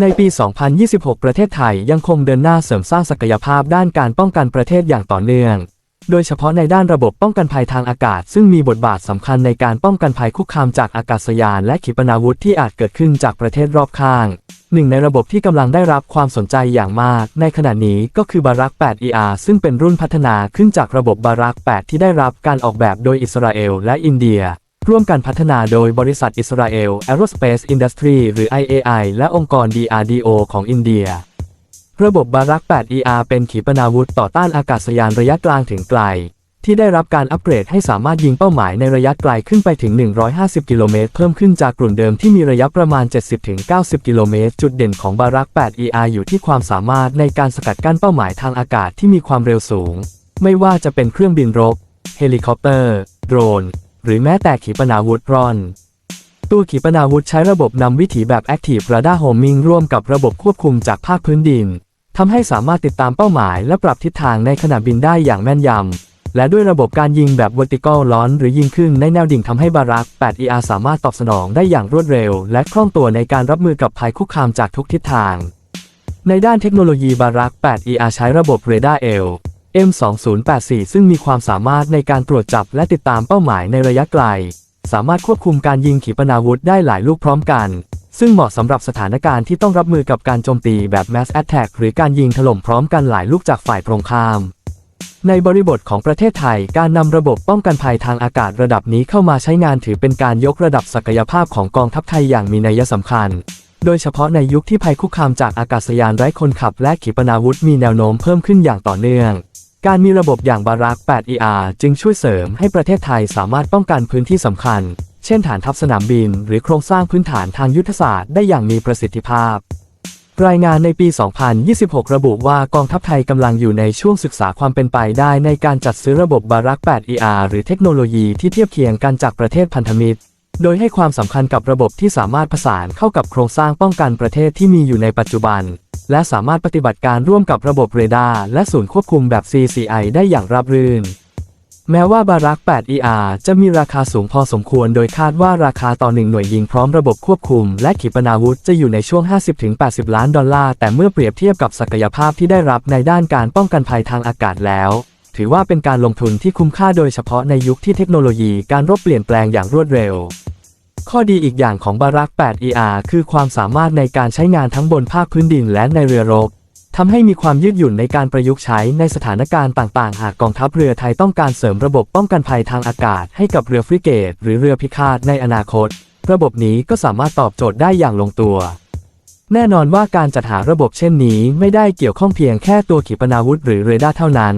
ในปี 2026 ประเทศไทยยังคงเดินหน้าเสริมสร้างศักยภาพด้านการป้องกันประเทศอย่างต่อเนื่อง โดยเฉพาะในด้านระบบป้องกันภัยทางอากาศ ซึ่งมีบทบาทสำคัญในการป้องกันภัยคุกคามจากอากาศยานและขีปนาวุธที่อาจเกิดขึ้นจากประเทศรอบข้าง หนึ่งในระบบที่กำลังได้รับความสนใจอย่างมาก ในขณะนี้ก็คือบารัก 8 ER ซึ่งเป็นรุ่นพัฒนาขึ้นจากระบบบารัก 8 ที่ได้รับการออกแบบโดยอิสราเอลและอินเดีย ร่วมกันพัฒนาโดยบริษัทอิสราเอล Aerospace Industry หรือ IAI และองค์กร DRDO ของอินเดีย ระบบบารัก 8 ER เป็นขีปนาวุธต่อต้านอากาศยานระยะกลางถึงไกล ที่ได้รับการอัปเกรดให้สามารถยิงเป้าหมายในระยะไกลขึ้นไปถึง 150 กิโลเมตร เพิ่มขึ้นจากกลุ่มเดิมที่มีระยะประมาณ 70-90 กิโลเมตร จุดเด่นของบารัก 8 ER อยู่ที่ความสามารถในการสกัดกั้นเป้าหมายทางอากาศที่มีความเร็วสูง ไม่ว่าจะเป็นเครื่องบินรบ เฮลิคอปเตอร์ โดรน หรือแม้แต่ขีปนาวุธรอนตัวขีปนาวุธใช้ระบบนำวิถีแบบ Active Radar Homing ร่วมกับระบบควบคุมจากภาคพื้นดินทำให้สามารถติดตามเป้าหมายและปรับทิศทางในขณะบินได้อย่างแม่นยำ และด้วยระบบการยิงแบบ vertical launch หรือยิงขึ้นในแนวดิ่งทำให้บารัก 8ER สามารถตอบสนองได้อย่างรวดเร็ว และคล่องตัวในการรับมือกับภัยคุกคามจากทุกทิศทาง ในด้านเทคโนโลยีบารัก 8ER ใช้ระบบเรดาร์ L M2084 ซึ่งมีความสามารถในการตรวจจับและติดตามเป้าหมายในระยะไกล สามารถควบคุมการยิงขีปนาวุธได้หลายลูกพร้อมกัน ซึ่งเหมาะสำหรับสถานการณ์ที่ต้องรับมือกับการโจมตีแบบ mass attack หรือการยิงถล่มพร้อมกันหลายลูกจากฝ่ายตรงข้าม ในบริบทของประเทศไทย การนำระบบป้องกันภัยทางอากาศระดับนี้เข้ามาใช้งานถือเป็นการยกระดับศักยภาพของกองทัพไทยอย่างมีนัยสำคัญโดยเฉพาะในยุคที่ภัยคุกคามจากอากาศยานไร้คนขับและขีปนาวุธมีแนวโน้มเพิ่มขึ้นอย่างต่อเนื่อง การมีระบบอย่างบารัก 8 ER จึงช่วยเสริมให้ประเทศไทยสามารถป้องกันพื้นที่สำคัญ เช่นฐานทัพสนามบิน หรือโครงสร้างพื้นฐานทางยุทธศาสตร์ได้อย่างมีประสิทธิภาพ รายงานในปี 2026 ระบุว่ากองทัพไทยกำลังอยู่ในช่วงศึกษาความเป็นไปได้ในการจัดซื้อระบบบารัก 8 ER หรือเทคโนโลยีที่เทียบเคียงกันจากประเทศพันธมิตร โดยให้ความสำคัญกับระบบที่สามารถผสานเข้ากับโครงสร้างป้องกันประเทศที่มีอยู่ในปัจจุบัน และสามารถปฏิบัติการร่วมกับระบบเรดาร์และศูนย์ควบคุมแบบ CCI ได้อย่างราบรื่น แม้ว่าบารัก 8 ER จะมีราคาสูงพอสมควร โดยคาดว่าราคาต่อหนึ่งหน่วยยิงพร้อมระบบควบคุม และขีปนาวุธจะอยู่ในช่วง 50-80 ล้านดอลลาร์ แต่เมื่อเปรียบเทียบกับศักยภาพที่ได้รับในด้านการป้องกันภัยทางอากาศแล้ว ถือว่าเป็นการลงทุนที่คุ้มค่าโดยเฉพาะในยุคที่เทคโนโลยีการรบเปลี่ยนแปลงอย่างรวดเร็ว ข้อดีอีกอย่างของบารัก 8 ER คือความสามารถในการใช้งานทั้งบนภาคพื้นดินและในเรือรบทำให้มีความยืดหยุ่นในการประยุกต์ใช้ในสถานการณ์ต่างๆ หากกองทัพเรือไทยต้องการเสริมระบบป้องกันภัยทางอากาศให้กับเรือฟริเกต หรือเรือพิฆาตในอนาคต ระบบนี้ก็สามารถตอบโจทย์ได้อย่างลงตัว แน่นอนว่าการจัดหาระบบเช่นนี้ไม่ได้เกี่ยวข้องเพียงแค่ตัวขีปนาวุธหรือเรดาร์เท่านั้น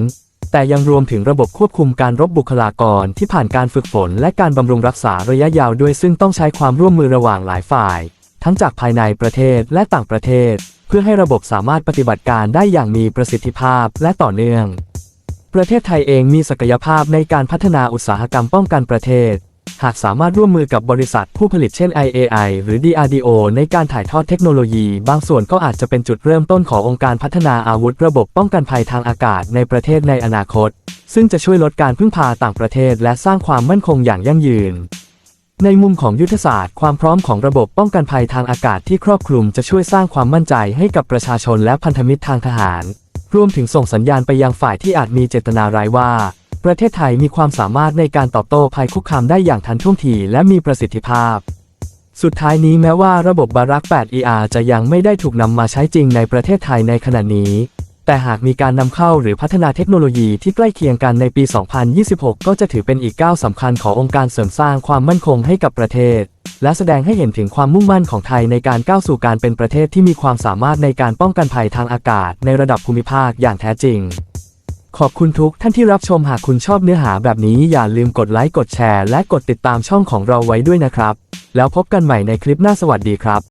แต่ยังรวมถึงระบบควบคุมการรบบุคลากรที่ผ่านการฝึกฝน และการบำรุงรักษาระยะยาวด้วยซึ่งต้องใช้ความร่วมมือระหว่างหลายฝ่าย ทั้งจากภายในประเทศและต่างประเทศ เพื่อให้ระบบสามารถปฏิบัติการได้อย่างมีประสิทธิภาพและต่อเนื่อง ประเทศไทยเองมีศักยภาพในการพัฒนาอุตสาหกรรมป้องกันประเทศ หากสามารถร่วมมือกับบริษัทผู้ผลิตเช่น IAI หรือ DRDO ในการถ่ายทอดเทคโนโลยี บางส่วนก็อาจจะเป็นจุดเริ่มต้นขององค์การพัฒนาอาวุธระบบป้องกันภัยทางอากาศในประเทศในอนาคต ซึ่งจะช่วยลดการพึ่งพาต่างประเทศ และสร้างความมั่นคงอย่างยั่งยืน ในมุมของยุทธศาสตร์ ความพร้อมของระบบป้องกันภัยทางอากาศที่ครอบคลุมจะช่วยสร้างความมั่นใจให้กับประชาชนและพันธมิตรทางทหาร รวมถึงส่งสัญญาณไปยังฝ่ายที่อาจมีเจตนาร้ายว่า ประเทศไทยมีความสามารถในการตอบโต้ภัยคุกคามได้อย่างทันท่วงทีและมีประสิทธิภาพ สุดท้ายนี้แม้ว่าระบบบารัก 8 ER จะยังไม่ได้ถูกนำมาใช้จริงในประเทศไทยในขณะนี้ แต่หากมีการนำเข้าหรือพัฒนาเทคโนโลยีที่ใกล้เคียงกันในปี 2026 ก็จะถือเป็นอีกก้าวสำคัญขององค์การเสริมสร้างความมั่นคงให้กับประเทศ และแสดงให้เห็นถึงความมุ่งมั่นของไทยในการก้าวสู่การเป็นประเทศที่มีความสามารถในการป้องกันภัยทางอากาศ ในระดับภูมิภาคอย่างแท้จริง ขอบคุณทุกท่านที่รับชมหากคุณชอบเนื้อหาแบบนี้อย่าลืมกดไลค์กดแชร์และกดติดตามช่องของเราไว้ด้วยนะครับ แล้วพบกันใหม่ในคลิปหน้าสวัสดีครับ